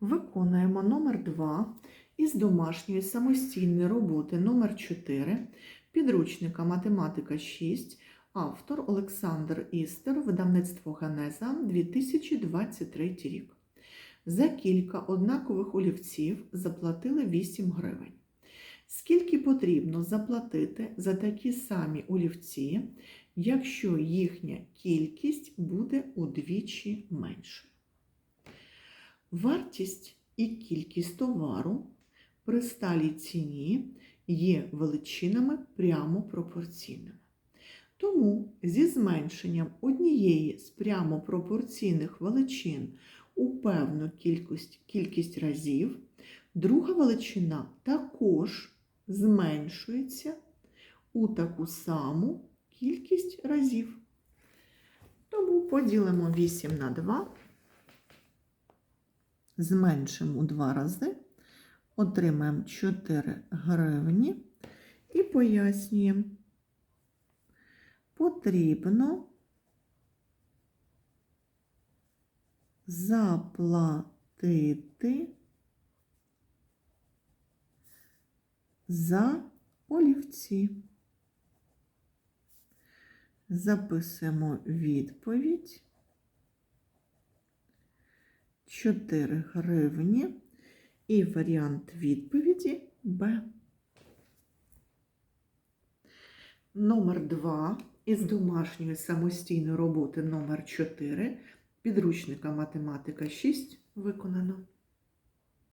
Виконуємо номер 2 із домашньої самостійної роботи номер 4 підручника математика 6, автор Олександр Істер, видавництво Генеза 2023 рік. За кілька однакових олівців заплатили 8 гривень. Скільки потрібно заплатити за такі самі олівці, якщо їхня кількість буде удвічі менше? Вартість і кількість товару при сталій ціні є величинами прямо пропорційними. Тому зі зменшенням однієї з прямо пропорційних величин у певну кількість, кількість разів, друга величина також зменшується у таку саму кількість разів. Тому поділимо 8 на 2 зменшимо у два рази, отримаємо 4 гривні і пояснюємо, потрібно заплатити за олівці. Записуємо відповідь. 4 гривні і варіант відповіді Б. Номер 2 із домашньої самостійної роботи номер 4 підручника математика 6 виконано.